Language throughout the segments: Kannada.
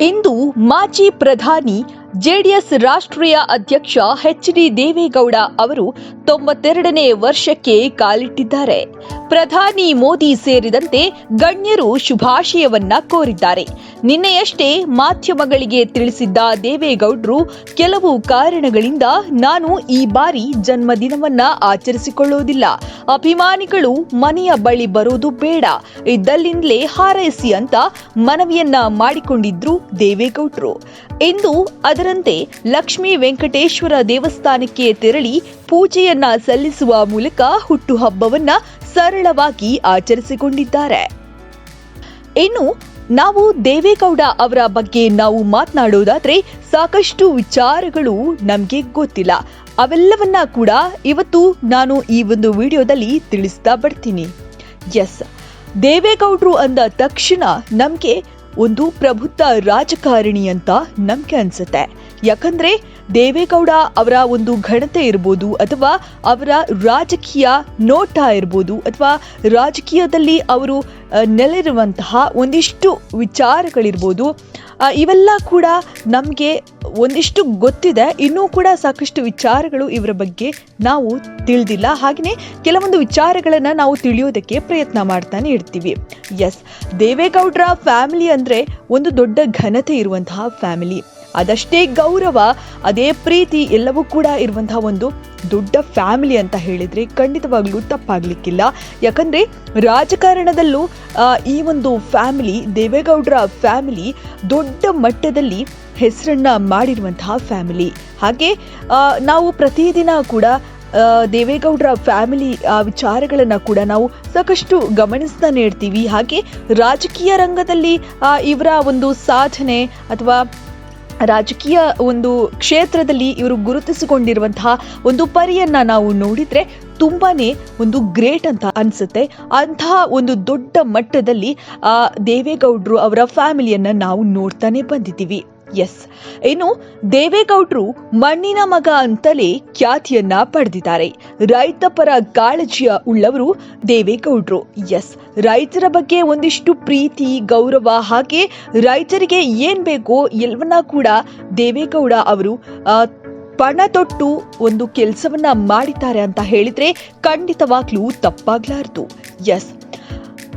ಇಂದು ಮಾಜಿ ಪ್ರಧಾನಿ ಜೆಡಿಎಸ್ ರಾಷ್ಟ್ರೀಯ ಅಧ್ಯಕ್ಷ ಎಚ್ ಡಿ ದೇವೇಗೌಡ ಅವರು ತೊಂಬತ್ತೆರಡನೇ ವರ್ಷಕ್ಕೆ ಕಾಲಿಟ್ಟಿದ್ದಾರೆ. ಪ್ರಧಾನಿ ಮೋದಿ ಸೇರಿದಂತೆ ಗಣ್ಯರು ಶುಭಾಶಯವನ್ನ ಕೋರಿದ್ದಾರೆ. ನಿನ್ನೆಯಷ್ಟೇ ಮಾಧ್ಯಮಗಳಿಗೆ ತಿಳಿಸಿದ್ದ ದೇವೇಗೌಡರು, ಕೆಲವು ಕಾರಣಗಳಿಂದ ನಾನು ಈ ಬಾರಿ ಜನ್ಮದಿನವನ್ನ ಆಚರಿಸಿಕೊಳ್ಳುವುದಿಲ್ಲ. ಅಭಿಮಾನಿಗಳು ಮನೆಯ ಬಳಿ ಬರೋದು ಬೇಡ. ಇದ್ದಲ್ಲಿಂದಲೇ ಹಾರೈಸಿ ಅಂತ ಮನವಿಯನ್ನ ಮಾಡಿಕೊಂಡಿದ್ರು ದೇವೇಗೌಡರು. ಇಂದು ಅದರಂತೆ ಲಕ್ಷ್ಮೀ ವೆಂಕಟೇಶ್ವರ ದೇವಸ್ಥಾನಕ್ಕೆ ತೆರಳಿ ಪೂಜೆಯನ್ನ ಸಲ್ಲಿಸುವ ಮೂಲಕ ಹುಟ್ಟುಹಬ್ಬವನ್ನ ಸರಳವಾಗಿ ಆಚರಿಸಿಕೊಂಡಿದ್ದಾರೆ. ಇನ್ನು, ನಾವು ದೇವೇಗೌಡ ಅವರ ಬಗ್ಗೆ ನಾವು ಮಾತನಾಡೋದಾದ್ರೆ ಸಾಕಷ್ಟು ವಿಚಾರಗಳು ನಮಗೆ ಗೊತ್ತಿಲ್ಲ. ಅವೆಲ್ಲವನ್ನ ಕೂಡ ಇವತ್ತು ನಾನು ಈ ಒಂದು ವಿಡಿಯೋದಲ್ಲಿ ತಿಳಿಸ್ತಾ ಬರ್ತೀನಿ. ಎಸ್ ದೇವೇಗೌಡರು ಅಂದ ತಕ್ಷಣ ನಮಗೆ ಒಂದು ಪ್ರಬುದ್ಧ ರಾಜಕಾರಣಿ ಅಂತ ನಮಗೆ ಅನ್ಸುತ್ತೆ. ಯಾಕಂದ್ರೆ ದೇವೇಗೌಡ ಅವರ ಒಂದು ಘನತೆ ಇರ್ಬೋದು ಅಥವಾ ಅವರ ರಾಜಕೀಯ ನೋಟ ಇರ್ಬೋದು ಅಥವಾ ರಾಜಕೀಯದಲ್ಲಿ ಅವರು ನೆಲೆರುವಂತಹ ಒಂದಿಷ್ಟು ವಿಚಾರಗಳಿರ್ಬೋದು. ಇವೆಲ್ಲ ಕೂಡ ನಮಗೆ ಒಂದಿಷ್ಟು ಗೊತ್ತಿದೆ. ಇನ್ನೂ ಕೂಡ ಸಾಕಷ್ಟು ವಿಚಾರಗಳು ಇವರ ಬಗ್ಗೆ ನಾವು ತಿಳಿದಿಲ್ಲ. ಹಾಗೆಯೇ ಕೆಲವೊಂದು ವಿಚಾರಗಳನ್ನು ನಾವು ತಿಳಿಯೋದಕ್ಕೆ ಪ್ರಯತ್ನ ಮಾಡ್ತಾನೆ ಇರ್ತೀವಿ. ಎಸ್ ದೇವೇಗೌಡರ ಫ್ಯಾಮಿಲಿ ಅಂದರೆ ಒಂದು ದೊಡ್ಡ ಘನತೆ ಇರುವಂತಹ ಫ್ಯಾಮಿಲಿ ಅದಷ್ಟೇ ಗೌರವ, ಅದೇ ಪ್ರೀತಿ ಎಲ್ಲವೂ ಕೂಡ ಇರುವಂತಹ ಒಂದು ದೊಡ್ಡ ಫ್ಯಾಮಿಲಿ ಅಂತ ಹೇಳಿದ್ರೆ ಖಂಡಿತವಾಗ್ಲೂ ತಪ್ಪಾಗ್ಲಿಕ್ಕಿಲ್ಲ. ಯಾಕಂದ್ರೆ ರಾಜಕಾರಣದಲ್ಲೂ ಈ ಒಂದು ಫ್ಯಾಮಿಲಿ ದೇವೇಗೌಡರ ಫ್ಯಾಮಿಲಿ ದೊಡ್ಡ ಮಟ್ಟದಲ್ಲಿ ಹೆಸರನ್ನ ಮಾಡಿರುವಂತಹ ಫ್ಯಾಮಿಲಿ ಹಾಗೆ ನಾವು ಪ್ರತಿದಿನ ಕೂಡ ದೇವೇಗೌಡರ ಫ್ಯಾಮಿಲಿ ವಿಚಾರಗಳನ್ನು ಕೂಡ ನಾವು ಸಾಕಷ್ಟು ಗಮನಿಸ್ತಾ ನೀಡ್ತೀವಿ. ಹಾಗೆ ರಾಜಕೀಯ ರಂಗದಲ್ಲಿ ಇವರ ಒಂದು ಸಾಧನೆ ಅಥವಾ ರಾಜಕೀಯ ಒಂದು ಕ್ಷೇತ್ರದಲ್ಲಿ ಇವರು ಗುರುತಿಸಿಕೊಂಡಿರುವಂತಹ ಒಂದು ಪರಿಯನ್ನ ನಾವು ನೋಡಿದ್ರೆ ತುಂಬಾನೇ ಒಂದು ಗ್ರೇಟ್ ಅಂತ ಅನ್ಸುತ್ತೆ. ಅಂತಹ ಒಂದು ದೊಡ್ಡ ಮಟ್ಟದಲ್ಲಿ ದೇವೇಗೌಡರು ಅವರ ಫ್ಯಾಮಿಲಿಯನ್ನ ನಾವು ನೋಡ್ತಾನೆ ಬಂದಿದ್ದೀವಿ. ಎಸ್ ಇನ್ನು ದೇವೇಗೌಡರು ಮಣ್ಣಿನ ಮಗ ಅಂತಲೇ ಖ್ಯಾತಿಯನ್ನ ಪಡೆದಿದ್ದಾರೆ. ರೈತ ಪರ ಕಾಳಜಿಯ ಉಳ್ಳವರು ದೇವೇಗೌಡರು. ಎಸ್ ರೈತರ ಬಗ್ಗೆ ಒಂದಿಷ್ಟು ಪ್ರೀತಿ, ಗೌರವ ಹಾಗೆ ರೈತರಿಗೆ ಏನ್ ಬೇಕೋ ಎಲ್ಲವನ್ನ ಕೂಡ ದೇವೇಗೌಡ ಅವರು ಪಣ ತೊಟ್ಟು ಒಂದು ಕೆಲಸವನ್ನ ಮಾಡಿದ್ದಾರೆ ಅಂತ ಹೇಳಿದ್ರೆ ಖಂಡಿತವಾಗ್ಲೂ ತಪ್ಪಾಗ್ಲಾರ್ದು. ಎಸ್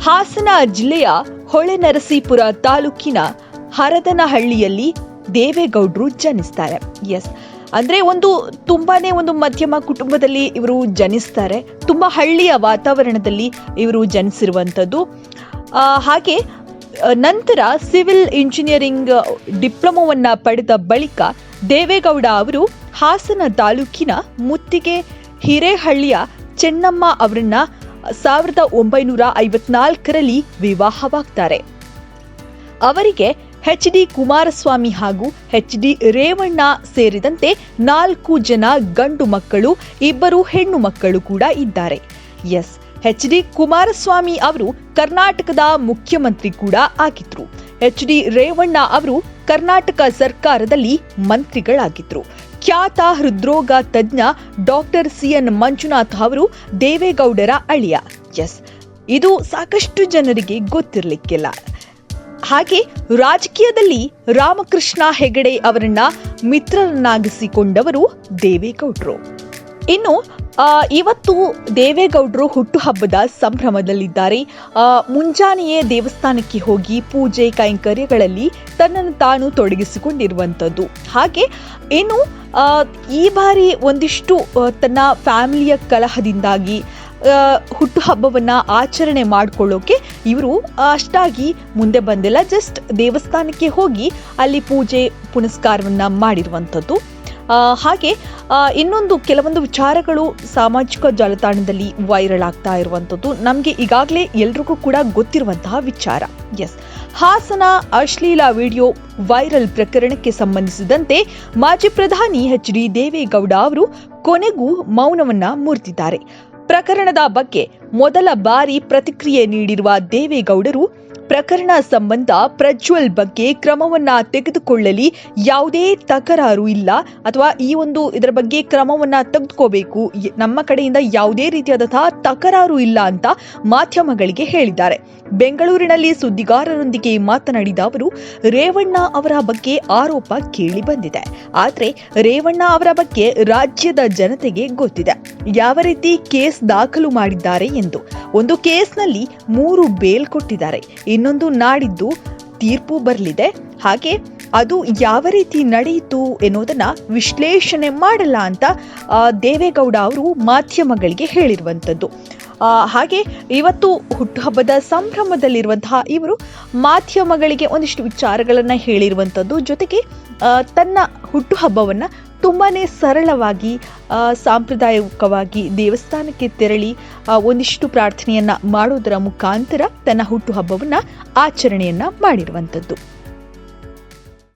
ಹಾಸನ ಜಿಲ್ಲೆಯ ಹೊಳೆನರಸೀಪುರ ತಾಲೂಕಿನ ಹರದನಹಳ್ಳಿಯಲ್ಲಿ ದೇವೇಗೌಡರು ಜನಿಸ್ತಾರೆ. ಎಸ್ ಅಂದರೆ ಒಂದು ತುಂಬಾನೇ ಒಂದು ಮಧ್ಯಮ ಕುಟುಂಬದಲ್ಲಿ ಇವರು ಜನಿಸ್ತಾರೆ. ತುಂಬ ಹಳ್ಳಿಯ ವಾತಾವರಣದಲ್ಲಿ ಇವರು ಜನಿಸಿರುವಂಥದ್ದು. ಹಾಗೆ ನಂತರ ಸಿವಿಲ್ ಇಂಜಿನಿಯರಿಂಗ್ ಡಿಪ್ಲೊಮೊವನ್ನು ಪಡೆದ ಬಳಿಕ ದೇವೇಗೌಡ ಅವರು ಹಾಸನ ತಾಲೂಕಿನ ಮುತ್ತಿಗೆ ಹಿರೇಹಳ್ಳಿಯ ಚೆನ್ನಮ್ಮ ಅವರನ್ನ ಸಾವಿರದ ಒಂಬೈನೂರ ಐವತ್ನಾಲ್ಕರಲ್ಲಿ ವಿವಾಹವಾಗ್ತಾರೆ. ಅವರಿಗೆ ಎಚ್ ಡಿ ಕುಮಾರಸ್ವಾಮಿ ಹಾಗೂ ಎಚ್ ಡಿ ರೇವಣ್ಣ ಸೇರಿದಂತೆ ನಾಲ್ಕು ಜನ ಗಂಡು ಮಕ್ಕಳು, ಇಬ್ಬರು ಹೆಣ್ಣು ಮಕ್ಕಳು ಕೂಡ ಇದ್ದಾರೆ. ಎಸ್ ಎಚ್ ಡಿ ಕುಮಾರಸ್ವಾಮಿ ಅವರು ಕರ್ನಾಟಕದ ಮುಖ್ಯಮಂತ್ರಿ ಕೂಡ ಆಗಿದ್ರು. ಎಚ್ ಡಿ ರೇವಣ್ಣ ಅವರು ಕರ್ನಾಟಕ ಸರ್ಕಾರದಲ್ಲಿ ಮಂತ್ರಿಗಳಾಗಿದ್ರು. ಖ್ಯಾತ ಹೃದ್ರೋಗ ತಜ್ಞ ಡಾಕ್ಟರ್ ಸಿ ಎನ್ ಮಂಜುನಾಥ್ ಅವರು ದೇವೇಗೌಡರ ಅಳಿಯ. ಎಸ್ ಇದು ಸಾಕಷ್ಟು ಜನರಿಗೆ ಗೊತ್ತಿರಲಿಕ್ಕಿಲ್ಲ. ಹಾಗೆ ರಾಜಕೀಯದಲ್ಲಿ ರಾಮಕೃಷ್ಣ ಹೆಗಡೆ ಅವರನ್ನ ಮಿತ್ರರನ್ನಾಗಿಸಿಕೊಂಡವರು ದೇವೇಗೌಡರು. ಇನ್ನು ಇವತ್ತು ದೇವೇಗೌಡರು ಹುಟ್ಟುಹಬ್ಬದ ಸಂಭ್ರಮದಲ್ಲಿದ್ದಾರೆ. ಮುಂಜಾನೆಯೇ ದೇವಸ್ಥಾನಕ್ಕೆ ಹೋಗಿ ಪೂಜೆ ಕೈಂಕರ್ಯಗಳಲ್ಲಿ ತನ್ನನ್ನು ತಾನು ತೊಡಗಿಸಿಕೊಂಡಿರುವಂಥದ್ದು. ಹಾಗೆ, ಇನ್ನು ಈ ಬಾರಿ ಒಂದಿಷ್ಟು ತನ್ನ ಫ್ಯಾಮಿಲಿಯ ಕಲಹದಿಂದಾಗಿ ಹುಟ್ಟುಹಬ್ಬವನ್ನ ಆಚರಣೆ ಮಾಡಿಕೊಳ್ಳೋಕೆ ಇವರು ಅಷ್ಟಾಗಿ ಮುಂದೆ ಬಂದಿಲ್ಲ. ಜಸ್ಟ್ ದೇವಸ್ಥಾನಕ್ಕೆ ಹೋಗಿ ಅಲ್ಲಿ ಪೂಜೆ, ಪುನಸ್ಕಾರವನ್ನ ಮಾಡಿರುವಂಥದ್ದು. ಹಾಗೆ ಇನ್ನೊಂದು ಕೆಲವೊಂದು ವಿಚಾರಗಳು ಸಾಮಾಜಿಕ ಜಾಲತಾಣದಲ್ಲಿ ವೈರಲ್ ಆಗ್ತಾ ಇರುವಂಥದ್ದು. ನಮಗೆ ಈಗಾಗಲೇ ಎಲ್ರಿಗೂ ಕೂಡ ಗೊತ್ತಿರುವಂತಹ ವಿಚಾರ. ಎಸ್ ಹಾಸನ ಅಶ್ಲೀಲ ವಿಡಿಯೋ ವೈರಲ್ ಪ್ರಕರಣಕ್ಕೆ ಸಂಬಂಧಿಸಿದಂತೆ ಮಾಜಿ ಪ್ರಧಾನಿ ಎಚ್ ಡಿ ದೇವೇಗೌಡ ಅವರು ಕೊನೆಗೂ ಮೌನವನ್ನ ಮುರಿದಿದ್ದಾರೆ. ಪ್ರಕರಣದ ಬಗ್ಗೆ ಮೊದಲ ಬಾರಿ ಪ್ರತಿಕ್ರಿಯೆ ನೀಡಿರುವ ದೇವೇಗೌಡರು ಪ್ರಕರಣ ಸಂಬಂಧ ಪ್ರಜ್ವಲ್ ಬಗ್ಗೆ ಕ್ರಮವನ್ನ ತೆಗೆದುಕೊಳ್ಳಲಿ. ಯಾವುದೇ ತಕರಾರು ಇಲ್ಲ. ಅಥವಾ ಈ ಒಂದು ಇದರ ಬಗ್ಗೆ ಕ್ರಮವನ್ನ ತೆಗೆದುಕೋಬೇಕು. ನಮ್ಮ ಕಡೆಯಿಂದ ಯಾವುದೇ ರೀತಿಯಾದಂತಹ ತಕರಾರು ಇಲ್ಲ ಅಂತ ಮಾಧ್ಯಮಗಳಿಗೆ ಹೇಳಿದ್ದಾರೆ. ಬೆಂಗಳೂರಿನಲ್ಲಿ ಸುದ್ದಿಗಾರರೊಂದಿಗೆ ಮಾತನಾಡಿದ ಅವರು, ರೇವಣ್ಣ ಅವರ ಬಗ್ಗೆ ಆರೋಪ ಕೇಳಿ ಬಂದಿದೆ. ಆದರೆ ರೇವಣ್ಣ ಅವರ ಬಗ್ಗೆ ರಾಜ್ಯದ ಜನತೆಗೆ ಗೊತ್ತಿದೆ. ಯಾವ ರೀತಿ ಕೇಸ್ ದಾಖಲು ಮಾಡಿದ್ದಾರೆ ಎಂದು. ಒಂದು ಕೇಸ್ನಲ್ಲಿ ಮೂರು ಬೇಲ್ ಕೊಟ್ಟಿದ್ದಾರೆ. ಇನ್ನೊಂದು ನಾಡಿದ್ದು ತೀರ್ಪು ಬರಲಿದೆ. ಹಾಗೆ ಅದು ಯಾವ ರೀತಿ ನಡೆಯಿತು ಎನ್ನುವುದನ್ನು ವಿಶ್ಲೇಷಣೆ ಮಾಡಲ್ಲ ಅಂತ ದೇವೇಗೌಡ ಅವರು ಮಾಧ್ಯಮಗಳಿಗೆ ಹೇಳಿರುವಂಥದ್ದು ಹಾಗೆ ಇವತ್ತು ಹುಟ್ಟುಹಬ್ಬದ ಸಂಭ್ರಮದಲ್ಲಿರುವಂತಹ ಇವರು ಮಾಧ್ಯಮಗಳಿಗೆ ಒಂದಿಷ್ಟು ವಿಚಾರಗಳನ್ನು ಹೇಳಿರುವಂಥದ್ದು ಜೊತೆಗೆ ತನ್ನ ಹುಟ್ಟುಹಬ್ಬವನ್ನು ತುಂಬಾನೇ ಸರಳವಾಗಿ ಸಾಂಪ್ರದಾಯಿಕವಾಗಿ ದೇವಸ್ಥಾನಕ್ಕೆ ತೆರಳಿ ಒಂದಿಷ್ಟು ಪ್ರಾರ್ಥನೆಯನ್ನು ಮಾಡೋದರ ಮುಖಾಂತರ ತನ್ನ ಹುಟ್ಟುಹಬ್ಬವನ್ನು ಆಚರಣೆಯನ್ನು ಮಾಡಿರುವಂಥದ್ದು.